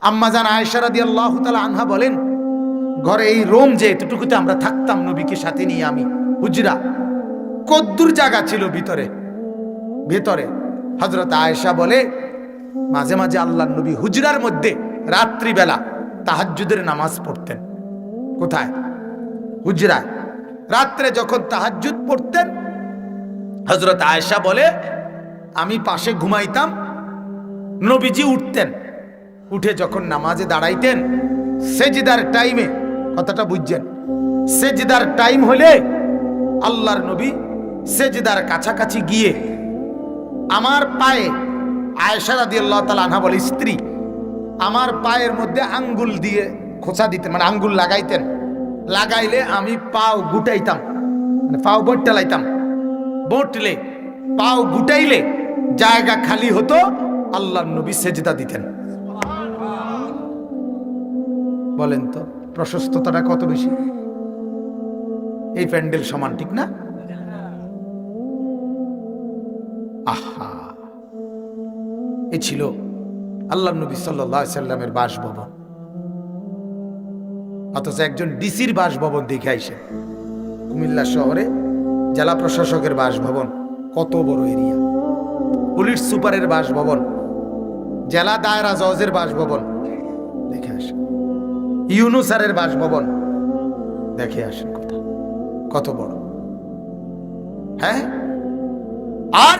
আম্মা জান আয়েশা রাদিয়াল্লাহু তাআলা আনহা বলেন, ঘরে এই রোম যে এতটুকুতে আমরা থাকতাম নবীকে সাথে নিয়ে আমি, হুজরা, কদ্দুর জায়গা ছিল ভিতরে। ভেতরে। হজরত আয়েশা বলে, মাঝে মাঝে আল্লাহ নবী হুজরার মধ্যে রাত্রিবেলা তাহাজ্জুদের নামাজ পড়তেন। কোথায়? হুজরায়। রাত্রে যখন তাহাজ্জুদ পড়তেন হজরত আয়েশা বলে, আমি পাশে ঘুমাইতাম, নবীজি উঠতেন। উঠে যখন নামাজে দাঁড়াইতেন, সেজিদার টাইমে কথাটা বুঝছেন, সেজিদার টাইম হলে আল্লাহর নবী সেজিদার কাছাকাছি গিয়ে আমার পায়ে আয়েশা রাদি আল্লাহ তালা আনহা বলে, স্ত্রী, আমার পায়ের মধ্যে আঙ্গুল দিয়ে খোঁচা দিতেন মানে আঙ্গুল লাগাইতেন। লাগাইলে আমি পাও গুটাইতাম মানে পাও বট্টালাইতাম বটলে, পাও গুটাইলে জায়গা খালি হতো, আল্লাহর নবী সেজদা দিতেন। বলেন তো, প্রশস্ততাটা কত বেশি? এই প্যান্ডেল সমান ঠিক না? আহা! এ ছিল আল্লাহ নবী সাল্লামের বাসভবন। অথচ একজন ডিসির বাসভবন দেখে আইসে। কুমিল্লা শহরে জেলা প্রশাসকের বাসভবন, কত বড় এরিয়া। পুলিশ সুপারের বাসভবন, জেলা দায়রা জজের বাসভবন, দেখে আসেন ইউনুসারের বাসভবন। দেখে আসেন কথা। কত বড়। হ্যাঁ? আর?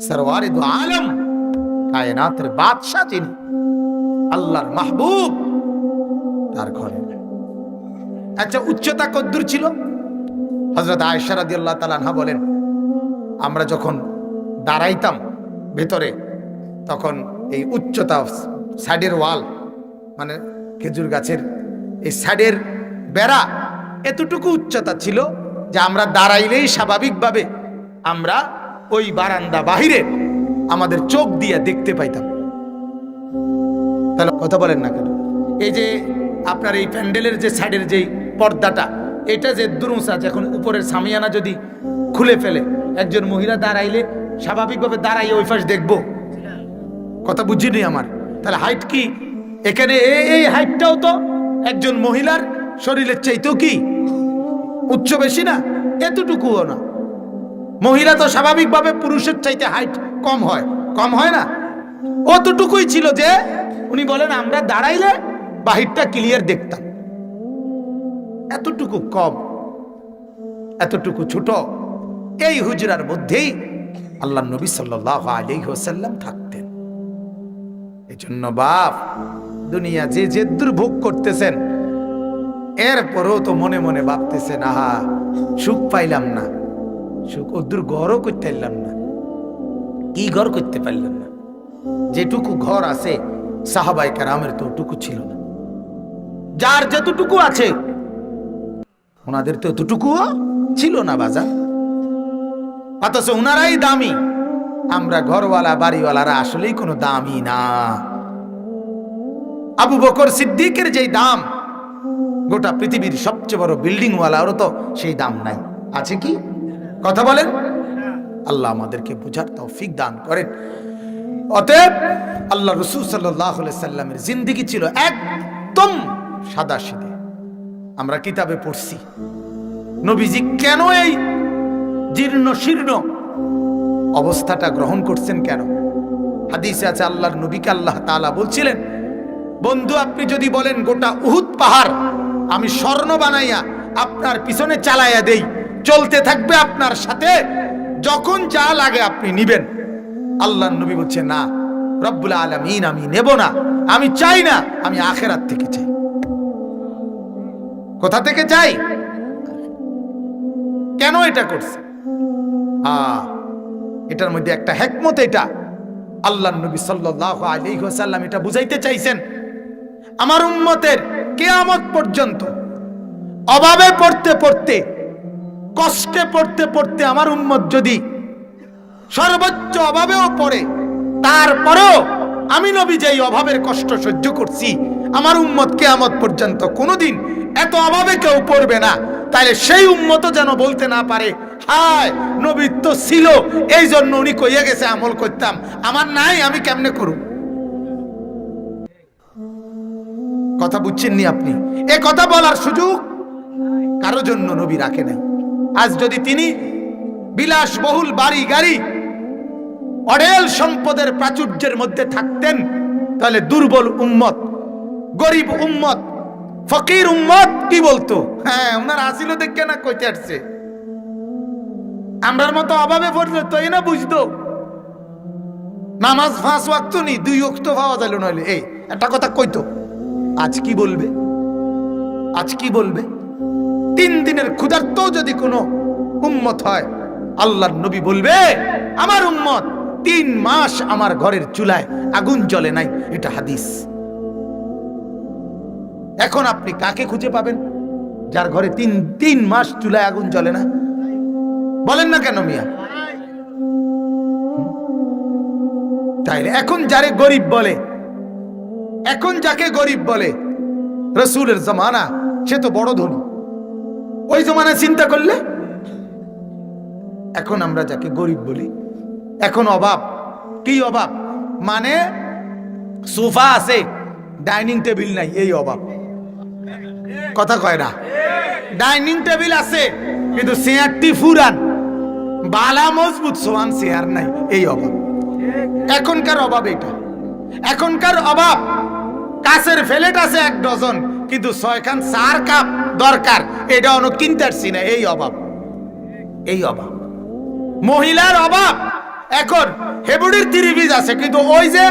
সরওয়ারে দু আলম, কায়নাতের বাদশাহ তিনি আল্লাহর মাহবুব, তার ঘরে। আচ্ছা উচ্চতা কদ্দূর ছিল? হজরত আয়েশা রাদিয়াল্লাহু তাআলা আনহা বলেন, আমরা যখন দাঁড়াইতাম ভেতরে, তখন এই উচ্চতা, সাইডের ওয়াল মানে খেজুর গাছের এই সাইডের বেড়া এতটুকু উচ্চতা ছিল যে আমরা দাঁড়াইলেই স্বাভাবিকভাবে আমরা ওই বারান্দা বাহিরে আমাদের চোখ দিয়ে দেখতে পাইতাম। তাহলে কথা বলেন না কেন? এই যে আপনার এই প্যান্ডেলের যে সাইডের যেই পর্দাটা, এটা যে দুরুসা যখন উপরের সামিয়ানা যদি খুলে ফেলে, একজন মহিলা দাঁড়াইলে স্বাভাবিকভাবে দাঁড়াইয়ে ওই পাশ দেখব। কথা বুঝিনি আমার। তাহলে হাইট কি? এখানে এই হাইটটাও তো একজন মহিলার শরীরের চাইতেও কি? উচ্চ বেশি না? এতটুকুও না। মহিলা তো স্বাভাবিকভাবে পুরুষের চাইতে হাইট কম হয়। কম হয় না? অতটুকুই ছিল যে উনি বলেন, আমরা দাঁড়াইলে বাহিরটা ক্লিয়ার দেখতাম। এতটুকু কম, এতটুকু ছোট, এই হুজরার মধ্যেই আল্লাহ নবী সাল্লাহ আলী হোসাল্লাম থাকতেন। এই জন্য বাপ দুনিয়া যে যে দুর্ভোগ করতেছেন, এরপরেও তো মনে মনে ভাবতেছেন, আহা, সুখ পাইলাম না, সুখ ওদূর ঘরও করতে পারলাম না, কি ঘর করতে পারলাম না? যেটুকু ঘর আছে, সাহাবাই কারামের তো ওটুকু ছিল না। যার যতটুকু আছে, ওনাদের তো এতটুকুও ছিল না বাজার। অথচ ওনারাই দামি। আমরা ঘরওয়ালা, বাড়িওয়ালারা আসলেই কোনো দামি না। আবু বকর সিদ্দিকের যেই দাম, গোটা পৃথিবীর সবচেয়ে বড় বিল্ডিং ওয়ালারও তো সেই দাম নাই। আছে কি? কথা বলেন। আল্লাহ আমাদেরকে বুঝার তৌফিক দান করেন। অতএব আল্লাহ রসুল সাল্লাহ সাল্লামের জিন্দিগি ছিল একদম সাদা সিধে আমরা কিতাবে পড়ছি, নবীজি কেন এই জীর্ণ শীর্ণ অবস্থাটা গ্রহণ করছেন কেন? হাদিসে আছে, আল্লাহর নবীকে আল্লাহ তাআলা বলছিলেন বন্ধু, আপনি যদি বলেন গোটা উহুদ পাহাড় আমি স্বর্ণ বানাইয়া আপনার পিছনে চালাইয়া দেই, চলতে থাকবে আপনার সাথে, যখন যা লাগে আপনি নিবেন। আল্লাহর নবী বলছে, না, রব্বুল আলমিন, আমি নেব না, আমি চাই না, আমি আখেরাত থেকে চাই। কোথা থেকে চাই? কেন এটা করছে? এটার মধ্যে একটা হেকমত এটা। আল্লাহ নবী সাল্লাহ আলী সাল্লাম এটা বুঝাইতে চাইছেন। আমার উম্মতের কেয়ামত পর্যন্ত, অভাবে পড়তে পড়তে, কষ্টে পড়তে পড়তে আমার উম্মত যদি সর্বোচ্চ অভাবেও পড়ে, তারপরেও আমি নবী যেই অভাবের কষ্ট সহ্য করছি, আমার উম্মত কেয়ামত পর্যন্ত কোনোদিন এত অভাবে কেউ পড়বে না। তাহলে সেই উম্মত যেন বলতে না পারে, হায়, নবী তো ছিল এই জন্য উনি কইয়া গেছে আমল করতাম, আমার নাই, আমি কেমনে করুম? কথা বুঝছেননি আপনি? এ কথা বলার সুযোগ কারও জন্য নবী রাখে নাই। আজ যদি তিনি বিলাসবহুল বাড়ি গাড়ি অডেল সম্পদের প্রাচুর্যের মধ্যে থাকতেন, তাহলে দুর্বল উম্মত, গরিব উম্মত, ফকির উম্মত কি বলতো? হ্যাঁ ওনার আসিল দেখে না কইতে আসছে। আমরার মতো অভাবে পড়লে তো না বুঝতো? নামাজ ফাঁস ওয়াক্ত নি, দুই অক্ত পাওয়া যাইল নইলে। এই, একটা কথা কইতো। আজ কি বলবে? আজ কি বলবে? তিন দিনের ক্ষুধার্ত যদি কোনো উম্মত হয়, আল্লাহর নবী বলবে, আমার উম্মত, তিন মাস আমার ঘরের চুলায় আগুন জ্বলে নাই। এটা হাদিস। এখন আপনি কাকে খুঁজে পাবেন, যার ঘরে তিন তিন মাস চুলায় আগুন জ্বলে না? বলেন না কেন মিয়া? তাইলে এখন যারে গরিব বলে এখন যাকে গরিব বলে, রসুলের জমানা, সে তো বড় ধনী। ওই জমানা চিন্তা করলে? এখন আমরা যাকে গরিব বলি, এখন অভাব। কি অভাব? মানে সোফা আছে, ডাইনিং টেবিল নাই, এই অভাব। কথা কয় না? ডাইনিং টেবিল আছে, কিন্তু চেয়ারটি ফুরান। বালা মজবুত, সোয়ান চেয়ার নাই, এই অভাব। এখনকার অভাব এটা। এখনকার অভাব কাছের ফেলেট আছে এক ডজন, কিন্তু ছয়খান চার কাপ দরকার। এটা অন্য কিনতে না এই অভাব। এই অভাব। মহিলার অভাব। এখন হেবুডির থ্রি পিস আছে, কিন্তু ওই যে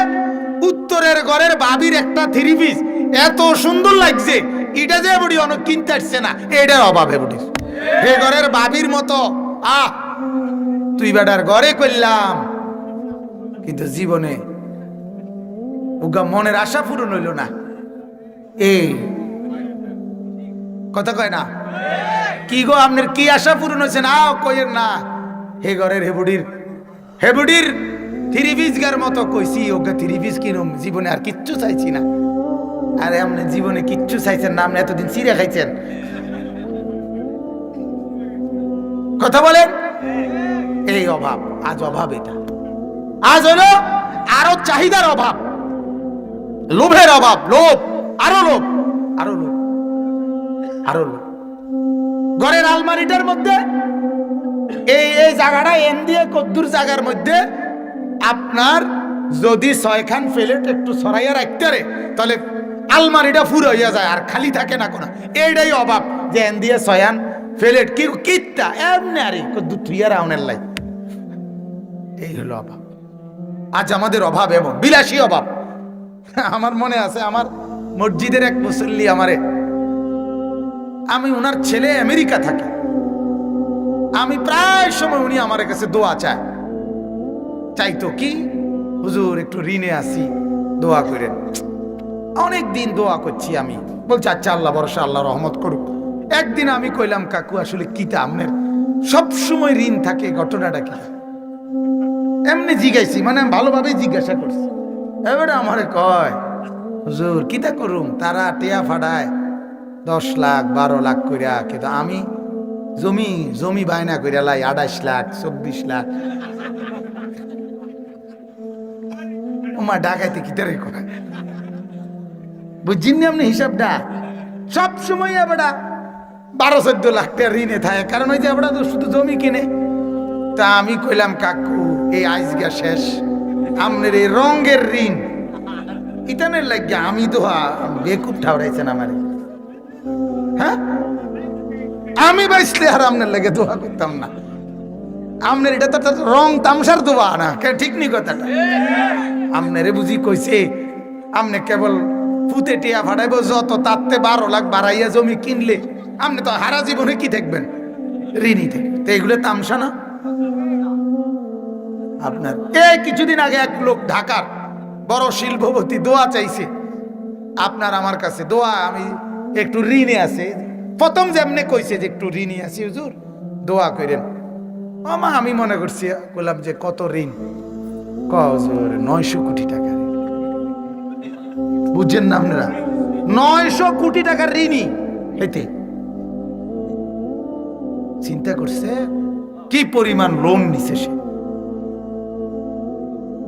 উত্তরের ঘরের বাবির একটা থ্রি পিস এত সুন্দর লাগছে, এটা যে হেবুডি অনেক কিনতে আসছে না, এটার অভাব হেবুডির। হে ঘরের বাবির মতো, আহ, তুই বেটার ঘরে করলাম কিন্তু জীবনে উগা মনের আশা পূরণ হইল না। এ, কথা কয় না? কি গো আপনার কি আশা পূরণ হয়েছে না? কইের না। হে ঘরের হেবুডির হেবুডির থ্রি পিসগার মতো কইছি, ওকে থ্রি পিস কিনুম। জীবনে আর কিচ্ছু চাইছি না। আরে আপনি জীবনে কিচ্ছু চাইছেন না, আপনি এতদিন চিড়ে খাইছেন। কথা বলেন? এই অভাব, আজ অভাব এটা। আজ হলো আরও চাহিদার অভাব। লোভের অভাব, লোভ, আরও লোভ আরও লোভ আরও লোভ। ঘরের আলমারিটার মধ্যে, এই এই জায়গাটা এন দিয়ে কদ্দুর জায়গার মধ্যে আপনার যদি ছয়খান ফেলেট একটু সরাইয়া রাখতে রে তাহলে আলমারিটা ফুর হইয়া যায়, আর খালি থাকে না কোনো। এইটাই অভাব যে এন দিয়ে ছয়ান ফেলেট কি, কিত্তা, এমনি আরে কদ্দুর থুইয়া রাউনের লাই। এই হলো অভাব। আজ আমাদের অভাব এমন, বিলাসী অভাব। আমার মনে আছে, আমার মসজিদের এক মুসল্লি আমারে, আমি ওনার ছেলে আমেরিকা থাকে। আমি প্রায় সময় উনি আমার কাছে দোয়া চায়। চাইতো কি, হুজুর, একটু ঋণে আসি, দোয়া করেন। অনেক দিন দোয়া করছি আমি। বলছি আচ্ছা আল্লাহ ভরসা, আল্লাহ রহমত করুক। একদিন আমি কইলাম, কাকু, আসলে কিটা আপনার? সব সময় ঋণ থাকে, ঘটনাটা কি? এমনি জিজ্ঞাসি মানে ভালোভাবে জিজ্ঞাসা করছি। এবারে আমারে কয়, হুজুর, কিতা করুম? তারা টেয়া ফাটায়, দশ লাখ, বারো লাখ কইরা, কিন্তু আমি জমি জমি বায়না কইরা লাই আঠাশ লাখ, চব্বিশ লাখ। ওমা ডাকাইতে কিতারে কয়? বুঝছেন আপনি হিসাবটা? সব সময় এবারটা বারো, চোদ্দ লাখ টাকা ঋণে থাকে, কারণ ওই যে আমরা তো শুধু জমি কিনে। তা আমি কইলাম, কাকু, এই আইসগা শেষ। আমনের এই রঙের ঋণ। ইতানের লাগিয়া আমি তো বেকুব ঠাউরাইছেন আমারে। হ্যাঁ? আমি বাইসলে আর আপনার লাগে দোয়া করতাম না। আপনার এটা তো রং তামসার দোয়া না, কে ঠিক নি কথাটা? আপনারে বুঝি কইছে আপনি কেবল ফুতে টিয়া ফাটাইব, যত তাতে বারো লাখ বাড়াইয়া জমি কিনলে আপনি তো হারা জীবনে কি দেখবেন? ঋণই থাকবে তো এগুলো তামসা না? আপনার। এই কিছুদিন আগে এক লোক ঢাকার বড় শিল্পপতি দোয়া চাইছে। আপনার আমার কাছে দোয়া, আমি একটু ঋণে আছে। প্রথম যেমনে কইছে যে একটু ঋণই আছি, হুজুর, দোয়া করেন আমা আমি মনে করছি বললাম যে কত ঋণ? ক, হুজুর, নয়শো কোটি টাকা বুঝছেন না আপনারা? নয়শো কোটি টাকার ঋণই এতে। চিন্তা করছে, কি পরিমাণ লোন নিছে সে?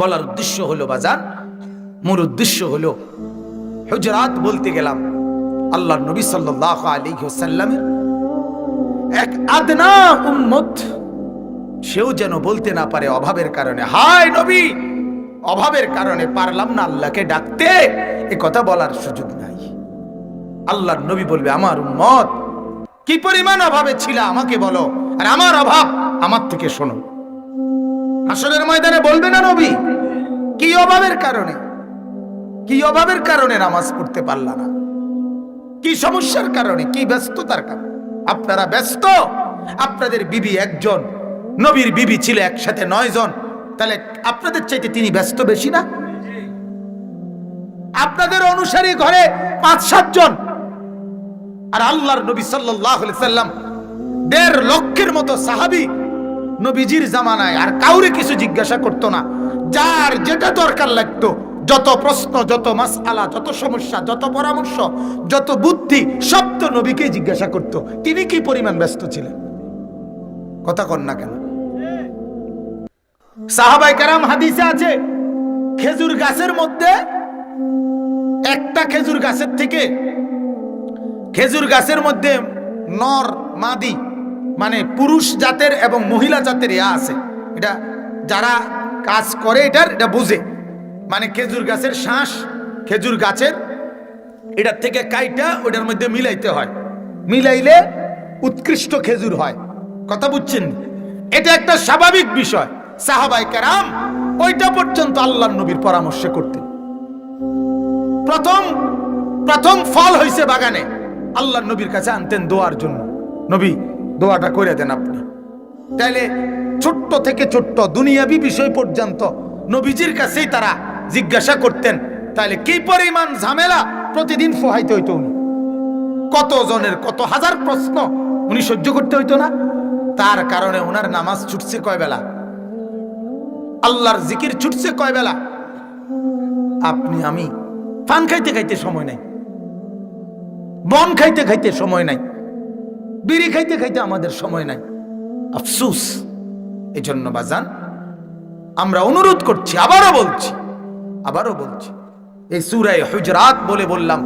বলার উদ্দেশ্য হলো বাজান মোর উদ্দেশ্য হলো হুজরাত বলতে গেলাম আল্লাহ নবী সাল্লাল্লাহু আলাইহি ওয়াসাল্লামের। এক আদনা উম্মত, সেও যেন বলতে না পারে অভাবের কারণে, হায় নবী, অভাবের কারণে পারলাম না আল্লাহকে ডাকতে। এ কথা বলার সুযোগ নাই। আল্লাহর নবী বলবে, আমার উম্মত, কি পরিমাণ অভাবে ছিল আমাকে বলো, আর আমার অভাব আমার থেকে শোনো। হাসরের ময়দানে বলবে না নবী? কি অভাবের কারণে? কি অভাবের কারণে নামাজ পড়তে পারলা না? কি সমস্যার কারণে? কি ব্যস্ততার কারণে? আপনারা ব্যস্ত? আপনাদের বিবি একজন, নবীর বিবি ছিল একসাথে নয় জন। তাহলে আপনাদের চাইতে তিনি ব্যস্ত বেশি না? আপনাদের অনুসারী ঘরে পাঁচ সাতজন আর আল্লাহর নবী আলাইহি সাল্লাম দেড় লক্ষের মতো সাহাবী নবীজির জামানায় আর কাউরে কিছু জিজ্ঞাসা করতো না। যার যেটা দরকার লাগতো, যত প্রশ্ন, যত মাসআলা, যত সমস্যা, যত পরামর্শ, যত বুদ্ধি, সব তো নবীকে জিজ্ঞাসা করত। তিনি কি পরিমাণ ব্যস্ত ছিলেন? কথা কন না কেন? সাহাবাই কারাম হাদিসে আছে, খেজুর গাছের মধ্যে একটা খেজুর গাছের থেকে, খেজুর গাছের মধ্যে নর, মাদি মানে পুরুষ জাতের এবং মহিলা জাতের ইয়া আছে। এটা যারা কাজ করে এটার, এটা বুঝে। মানে খেজুর গাছের শ্বাস খেজুর গাছের এটার থেকে কাইটা ওটার মধ্যে মিলাইতে হয়। মিলাইলে উৎকৃষ্ট খেজুর হয়। কথা বুঝছেন? এটা একটা স্বাভাবিক বিষয়। সাহাবাই কেরাম ওইটা পর্যন্ত আল্লাহ নবীর পরামর্শ করতেন। প্রথম প্রথম ফল হয়েছে বাগানে। আল্লাহ নবীর কাছে আনতেন দোয়ার জন্য। নবী দোয়াটা করে দেন আপনি। তাইলে ছোট্ট থেকে ছোট্ট দুনিয়াবি বিষয় পর্যন্ত নবীজির কাছেই তারা জিজ্ঞাসা করতেন তাহলে কি পরিমাণ ঝামেলা? প্রতিদিন ফোহাইতে হইতো উনি। কত জনের কত হাজার প্রশ্ন উনি সহ্য করতে হইতো না? তার কারণে ওনার নামাজ ছুটছে কয় বেলা? আল্লাহর জিকির ছুটছে কয় বেলা? আপনি, আমি পান খাইতে খাইতে সময় নাই। বন খাইতে খাইতে সময় নাই। বিড়ি খাইতে খাইতে আমাদের সময় নাই। আফসুস। এই জন্য বাজান, আমরা অনুরোধ করছি, আবারও বলছি আবারও বলছি, এই সুরায় হুজরাত বলে বললাম,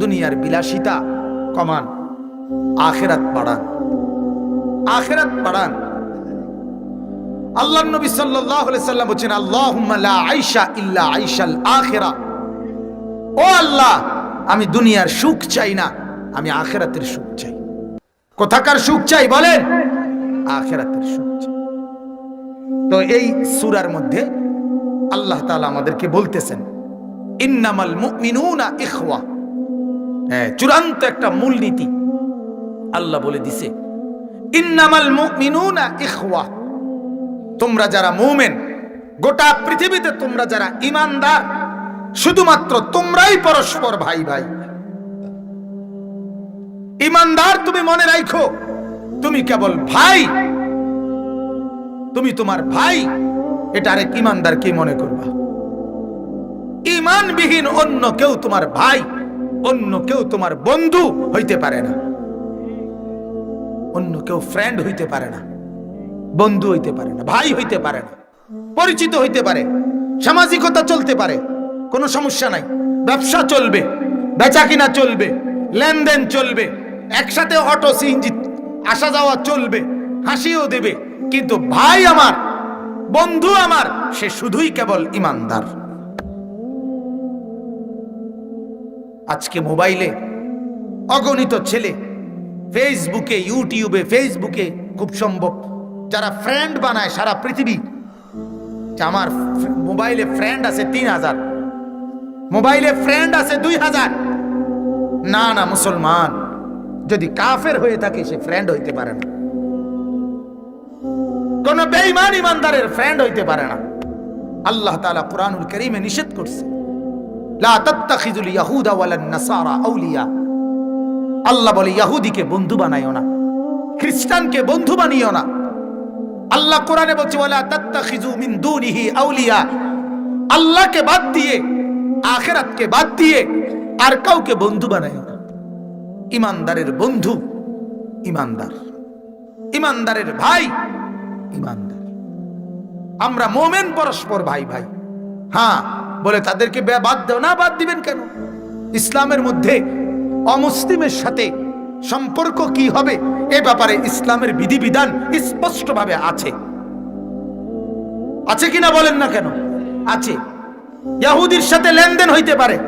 দুনিয়ার বিলাসিতা কমান, আখেরাত বাড়ান। আখেরাত বাড়ান। আল্লাহ নবী সাল্লাম বলেন আল্লাহুম্মা লা ইল্লা আইশাল আখিরা। ও আল্লাহ, আমি দুনিয়ার সুখ চাই না, আমি আখেরাতের সুখ চাই। কোথাকার সুখ চাই বলেন? আখেরাতের সুখ চাই। তো এই সূরার মধ্যে আল্লাহ তাআলা আমাদেরকে বলতেছেন, ইন্নামাল মুমিনুনা ইখওয়া। হ্যাঁ চূড়ান্ত একটা মূলনীতি আল্লাহ বলে দিছে, ইন্নামাল মুমিনুনা ইখওয়া। তোমরা যারা মুমেন, গোটা পৃথিবীতে তোমরা যারা ইমানদার শুধুমাত্র তোমরাই পরস্পর ভাই ভাই ইমানদার তুমি মনে রাখো তুমি কেবল ভাই। তুমি তোমার ভাই। এটা আরেক ইমানদার কি মনে করবা? ইমানবিহীন অন্য কেউ তোমার ভাই, অন্য কেউ তোমার বন্ধু হইতে পারে না। অন্য কেউ ফ্রেন্ড হইতে পারে না। বন্ধু হইতে পারে না, ভাই হইতে পারে না। পরিচিত হইতে পারে, সামাজিকতা চলতে পারে, কোনো সমস্যা নাই। ব্যবসা চলবে বেচা কিনা চলবে, লেনদেন চলবে একসাথে অটো সিএনজি, আসা যাওয়া চলবে, হাসিও দেবে। কিন্তু ভাই আমার, বন্ধু আমার, সে শুধুই কেবল ইমানদার। আজকে মোবাইলে অগণিত ছেলে ফেসবুকে, ইউটিউবে, ফেসবুকে খুব সম্ভব। যারা ফ্রেন্ড বানায় সারা পৃথিবী আমার মোবাইলে ফ্রেন্ড আছে তিন হাজার। মোবাইলে ফ্রেন্ড আছে দুই হাজার। না না, মুসলমান। যদি কাফের হয়ে থাকে, সে ফ্রেন্ড হইতে পারে না। কোন বেঈমান ইমানদারের ফ্রেন্ড হইতে পারে না। আল্লাহ তাআলা কোরআনুল করিমে নিষেধ করছে, লা ইয়াহুদা নাসারা আল্লাহ বলে, ইয়াহুদিকে বন্ধু বানাইও না, খ্রিস্টানকে বন্ধু বানিও না। আল্লাহ কোরআনে বলছে, ওয়ালা তাত্তাখিজু মিন দুনিহি আউলিয়া। আল্লাহকে বাদ দিয়ে, আখেরাতকে বাদ দিয়ে আর কাউকে বন্ধু বানাইও না। ইমানদারের বন্ধু, ইমানদার। ইমানদারের ভাই, ইমানদার। আমরা মোমেন পরস্পর ভাই ভাই। হ্যাঁ বলে তাদেরকে বাদ দেও, না বাদ দিবেন কেন? ইসলামের মধ্যে অমুসলিমের সাথে সম্পর্ক কি হবে? এ ব্যাপারে ইসলামের বিধিবিধান স্পষ্টভাবে আছে। আছে কিনা বলেন না কেন? আছে। ইয়াহুদির সাথে লেনদেন হইতে পারে।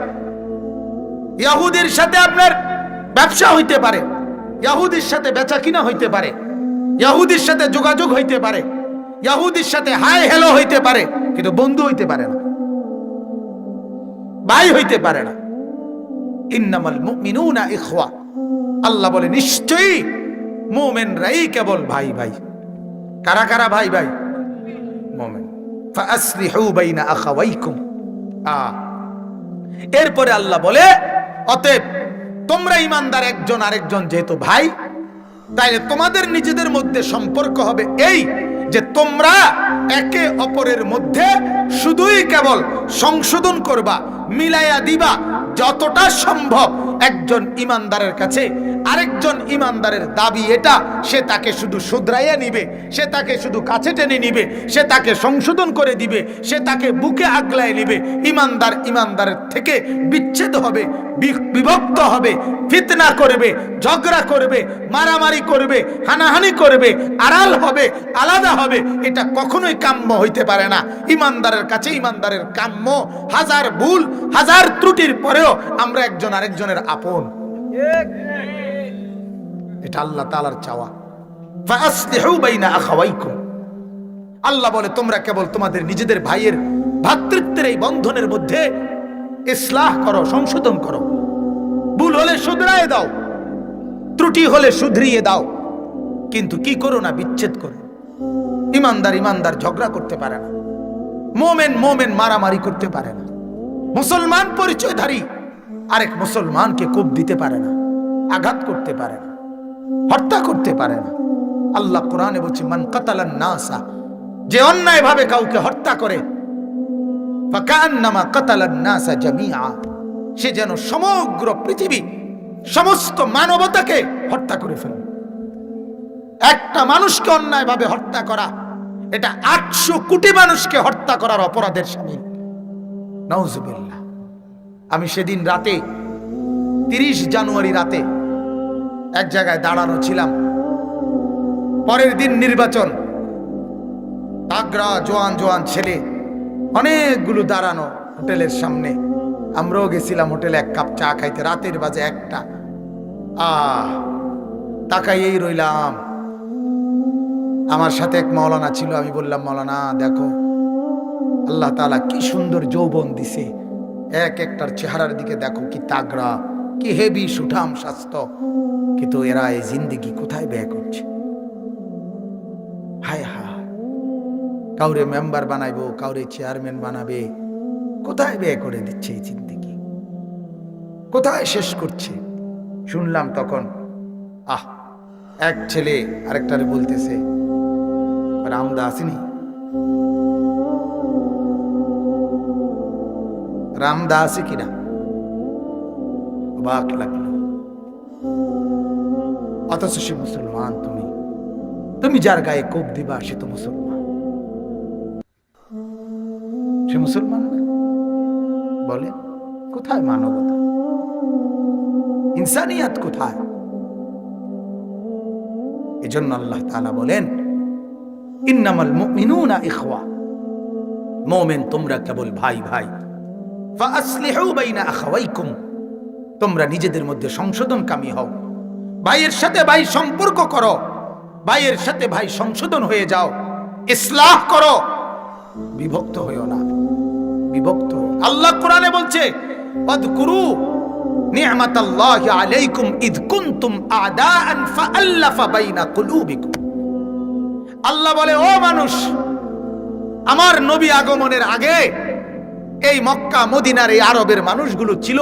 ইয়াহুদির সাথে আপনার ব্যবসা হইতে পারে, ইয়াহুদির সাথে বেচা কিনা হইতে পারে, ইয়াহুদির সাথে যোগাযোগ হইতে পারে, ইয়াহুদির সাথে হাই হ্যালো হইতে পারে, কিন্তু বন্ধু হইতে পারে না, ভাই হইতে পারে না। ইন্নামাল মুমিনুনা ইখওয়া। আল্লাহ বলে, নিশ্চয়ই মুমিনরাই কেবল ভাই ভাই। কারা কারা ভাই ভাই? মুমিন। ফাসলিহু বাইনা আখাওয়াইকুম। আ। এরপরে আল্লাহ বলে, অতএব তোমরা ইমানদার একজন আরেকজন যেহেতু ভাই, তাইলে তোমাদের নিজেদের মধ্যে সম্পর্ক হবে এই যে তোমরা একে অপরের মধ্যে শুধুই কেবল সংশোধন করবা মিলাইয়া দিবা যতটা সম্ভব। একজন ইমানদারের কাছে আরেকজন ইমানদারের দাবি এটা। সে তাকে শুধু শুধরাইয়া নিবে, সে তাকে শুধু কাছে টেনে নিবে, সে তাকে সংশোধন করে দিবে, সে তাকে বুকে আগলায় নিবে। ইমানদার ইমানদারের থেকে বিচ্ছেদ হবে বিভক্ত হবে, ফিতনা করবে, ঝগড়া করবে, মারামারি করবে, হানাহানি করবে, আড়াল হবে, আলাদা হবে, এটা কখনোই কাম্য হইতে পারে না। ইমানদারের কাছে ইমানদারের কাম্য, হাজার ভুল হাজার ত্রুটির পরেও আমরা একজন আরেকজনের আপন। এটা আল্লাহ তালার চাওয়া। আল্লাহ বলে, তোমরা কেবল তোমাদের নিজেদের ভাইয়ের ভ্রাতৃত্বের এই বন্ধনের মধ্যে ইসলাহ করো, সংশোধন করো। ভুল হলে শুধরায় দাও, ত্রুটি হলে শুধরিয়ে দাও। কিন্তু কি করো না, বিচ্ছেদ করো। ইমানদার ইমানদার ঝগড়া করতে পারে না। মোমেন মোমেন মারামারি করতে পারে না। মুসলমান পরিচয়ধারী। আরেক মুসলমানকে কোপ দিতে পারে না, আঘাত করতে পারে না, হত্যা করতে পারে না। আল্লাহ কোরআনে বলছে, মান কাতালান নাসা যে অন্যায় ভাবে কাউকে হত্যা করে ফাকান্নামা কাতালান নাসা জামিআ। সে যেন সমগ্র পৃথিবী, সমস্ত মানবতাকে হত্যা করে ফেলবে একটা মানুষকে অন্যায়ভাবে হত্যা করা, এটা আটশো কোটি মানুষকে হত্যা করার অপরাধের সামিল। নওজুবিল্লাহ আমি সেদিন রাতে, তিরিশ জানুয়ারি রাতে এক জায়গায় দাঁড়ানো ছিলাম। পরের দিন নির্বাচন। তাগরা জোয়ান জোয়ান ছেলে, অনেকগুলো দাঁড়ানো হোটেলের সামনে। আমরাও গেছিলাম হোটেলে এক কাপ চা খাইতে, রাতের বাজে একটা। আহ, তাকাইয়েই রইলাম। আমার সাথে এক মৌলানা ছিল, আমি বললাম, মৌলানা, দেখো আল্লাহ তালা কি সুন্দর যৌবন দিছে। এক একটার চেহারার দিকে দেখো কি তাগড়া, কি হেভি সুঠাম স্বাস্থ্য। কিন্তু এরা এই জিন্দিগি কোথায় ব্যয় করছে? হায় হায় কাউরে মেম্বার বানাইবো, কাউরে চেয়ারম্যান বানাবে, কোথায় ব্যয় করে দিচ্ছে এই জিন্দিগি? কোথায় শেষ করছে? শুনলাম তখন, আহ, এক ছেলে আরেকটারে বলতেছে রামদা আসেনি? রামদা কিনা? অবাক লাগল। অথচ সে মুসলমান তুমি। তুমি যার গায়ে কোপ দিবা, সে তো মুসলমান। সে মুসলমান না? বলে, কোথায় মানবতা? ইনসানিয়াত কোথায়? এজন্য আল্লাহ তাআলা বলেন, ইন্নামাল মুমিনুনা ইখওয়া। মোমেন তোমরা কেবল ভাই ভাই তোমরা নিজেদের মধ্যে সংশোধন কামি হও। ভাইয়ের সাথে ভাই সম্পর্ক করো। ভাইয়ের সাথে ভাই সংশোধন হয়ে যাও। ইসলাহ করো। বিভক্ত হইও না। বিভক্ত। আল্লাহ কোরআনে বলছে আলাইকুম আল্লাহ বলে, ও মানুষ, আমার নবী আগমনের আগে এই মক্কা, মদিনার এই আরবের মানুষগুলো ছিল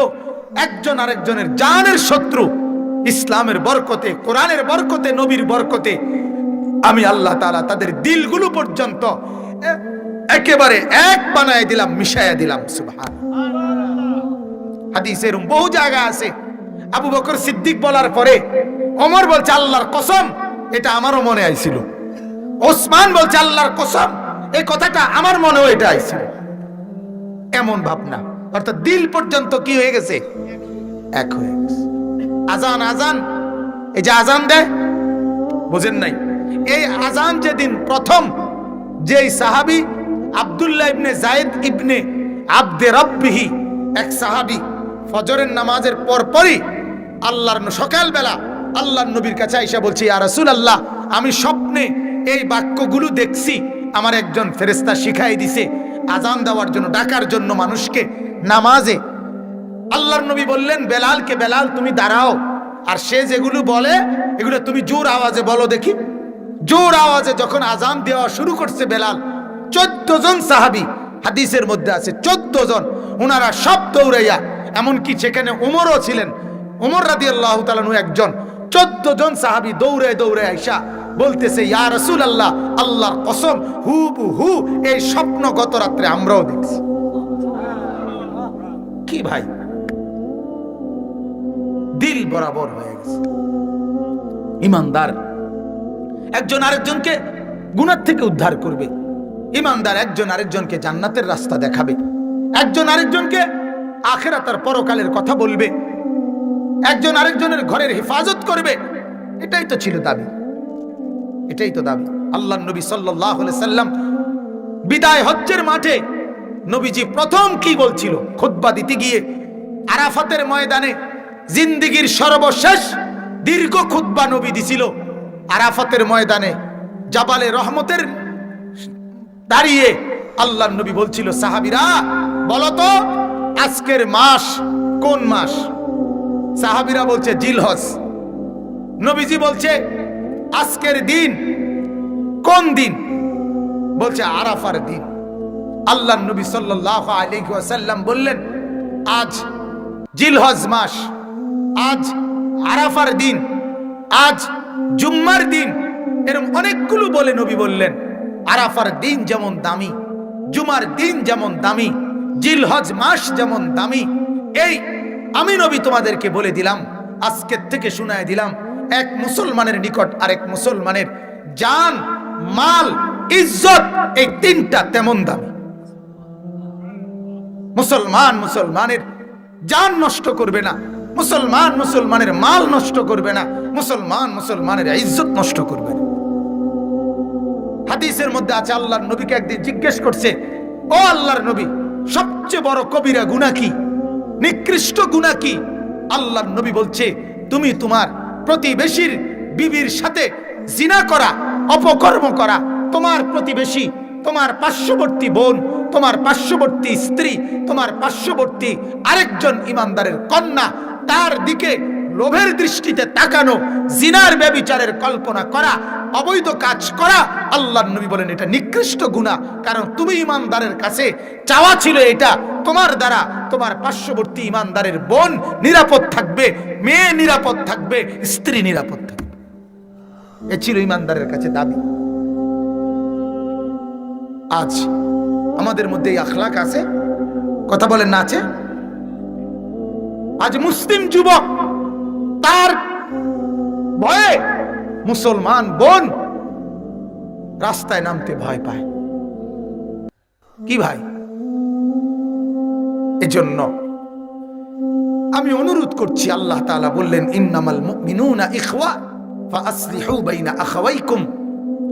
একজন আরেকজনের জানের শত্রু। ইসলামের বরকতে, কোরআনের বরকতে, নবীর বরকতে আমি আল্লাহ তাআলা তাদের দিলগুলো পর্যন্ত একেবারে এক বানায় দিলাম, মিশাইয়া দিলাম হাদিসের বহু জায়গা আছে। আবু বকর সিদ্দিক বলার পরে অমর বলছে, আল্লাহর কসম, এটা আমারও মনে আইছিল। ওসমান বলছে, আল্লাহর কসম, এই কথাটা আমার মনেও এটা আইছিল। এমন ভাবনা। অর্থাৎ দিল পর্যন্ত কি হয়ে গেছে? এক হয়ে গেছে। আজান আজান। এই যে আজান দেয়, বোঝেন নাই? এই আজান যেদিন প্রথম, যেই সাহাবি আব্দুল্লাহ ইবনে জায়েদ ইবনে আব্দে রব্বিহি, এক সাহাবি ফজরের নামাজের পর পরই আল্লাহর সকালবেলা আল্লাহর নবীর কাছে আইসা বলছি, ইয়া রাসূলুল্লাহ, আমি স্বপ্নে এই বাক্যগুলো দেখছি, আমার একজন ফেরেশতা শিখাই দিছে আজান দেওয়ার জন্য, ডাকার জন্য মানুষকে নামাজে। আল্লাহর নবী বললেন, বেলালকে, বেলাল, তুমি দাঁড়াও। আর সে যেগুলো বলে, এগুলো তুমি জোর আওয়াজে বলো দেখি। জোর আওয়াজে যখন আজান দেওয়া শুরু করছে বেলাল, চোদ্দ জন সাহাবি, হাদিসের মধ্যে আছে, চোদ্দ জন ওনারা সব দৌড়াইয়া, এমনকি সেখানে উমরও ছিলেন। উমর রাদি আল্লাহ তালানু একজন, চোদ্দ জন সাহাবি দৌড়ে দৌড়ে আইসা বলতেছে, ইয়া রসুল আল্লাহ আল্লাহর কসম হু হু, এই স্বপ্ন গত রাত্রে আমরাও দেখছি। কি ভাই? দিল বরাবর হয়ে গেছে। ইমানদার। একজন আরেকজনকে গুনার থেকে উদ্ধার করবে। ইমানদার একজন আরেকজনকে জান্নাতের রাস্তা দেখাবে। একজন আরেকজনকে আখেরাতার পরকালের কথা বলবে। একজন আরেকজনের ঘরের হেফাজত করবে। এটাই তো ছিল দাবি। এটাই তো দাবি। আল্লাহ নবী সাল্লাম বিদায় হজ্জের মাঠে নবীজি প্রথম কি বলছিল? খুতবা দিতে গিয়ে আরাফাতের ময়দানে জিন্দিগির সর্বশেষ দীর্ঘ খুতবা নবী দিছিল। আরাফাতের ময়দানে জাবালে রহমতের দাঁড়িয়ে আল্লাহ নবী বলছিল, সাহাবিরা বলতো আজকের মাস কোন মাস? সাহাবিরা বলছে, জিলহজ। নবীজি বলছে আজকের দিন? কোন দিন? বলছে আরাফার দিন। আল্লাহ নবী সাল্লাহ বললেন, আজ জিলহজ মাস, আজ আরাফার দিন, আজ জুম্মার দিন। এরকম অনেকগুলো বলে নবী বললেন, আরাফার দিন যেমন দামি, জুমার দিন যেমন দামি, জিলহজ মাস যেমন দামি। এই আমি নবী তোমাদেরকে বলে দিলাম, আজকের থেকে শুনায় দিলাম এক মুসলমানের নিকট আরেক মুসলমানের জান, মাল, ইজ্জত, এই তিনটা তেমন দামি। মুসলমান মুসলমানের জান নষ্ট করবে না, মুসলমান মুসলমানের মাল নষ্ট করবে না, মুসলমান মুসলমানের ইজ্জত নষ্ট করবে না। হাদিসের মধ্যে আছে, আল্লাহর নবীকে একদিন জিজ্ঞেস করছে, ও আল্লাহর নবী, সবচেয়ে বড় কবিরা গুনাহ কি? নিকৃষ্ট গুনাহ কি? আল্লাহর নবী বলছে, তুমি তোমার প্রতিবেশীর বিবির সাথে জিনা করা, অপকর্ম করা, তোমার প্রতিবেশী, তোমার পার্শ্ববর্তী বোন, তোমার পার্শ্ববর্তী স্ত্রী, তোমার পার্শ্ববর্তী আরেকজন ইমানদারের কন্যা, তার দিকে লোভের দৃষ্টিতে তাকানো, জিনার ব্যবিচারের কল্পনা করা, অবৈধ কাজ করা, আল্লাহ নবী বলেন এটা নিকৃষ্ট গুণা কারণ তুমি ইমানদারের কাছে চাওয়া ছিল এটা। তোমার দ্বারা তোমার পার্শ্ববর্তী ইমানদারের বোন নিরাপদ থাকবে, মেয়ে নিরাপদ থাকবে, স্ত্রী নিরাপদ থাকবে। এ ছিল ইমানদারের কাছে দাবি। আজ আমাদের মধ্যে এই আখলাক আছে। কথা বলেন না আছে? আজ মুসলিম যুবক তার ভয়ে মুসলমান বোন রাস্তায় নামতে ভয় পায়। কি ভাই? এজন্য আমি অনুরোধ করছি, আল্লাহ তাআলা বললেন, ইন্নামাল মুমিনুনা ইখওয়া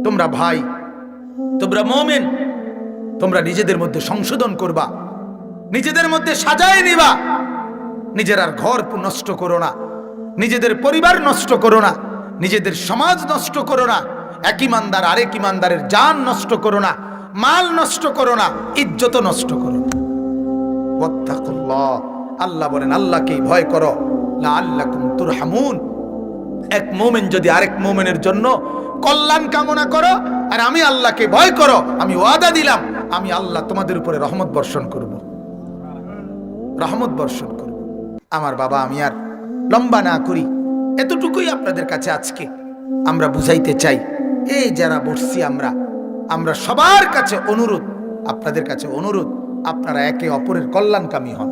তোমরা ভাই, তোমরা মুমিন, তোমরা নিজেদের মধ্যে সংশোধন করবা, নিজেদের মধ্যে সাজায় নিবা, নিজের আর ঘর নষ্ট করো না। নিজেদের পরিবার নষ্ট করো না, নিজেদের সমাজ নষ্ট করো না, এক ইমানদার আরেক ইমানদারের জান নষ্ট করো না, মাল নষ্ট করো না, ইজ্জত নষ্ট করো না। আল্লাহ বলেন আল্লাহকে ভয় করো। আল্লাহ তুর হামুন এক মোমেন যদি আরেক মোমেনের জন্য কল্যাণ কামনা করো, আর আমি আল্লাহকে ভয় করো, আমি ওয়াদা দিলাম, আমি আল্লাহ তোমাদের উপরে রহমত বর্ষণ করব। রহমত বর্ষণ করবে। আমার বাবা আমি আর লম্বা না করি। এতটুকুই আপনাদের কাছে আজকে। আমরা বুঝাইতে চাই এই যারা বসছি আমরা আমরা সবার কাছে অনুরোধ, আপনাদের কাছে অনুরোধ, আপনারা একে অপরের কল্যাণকামী হন।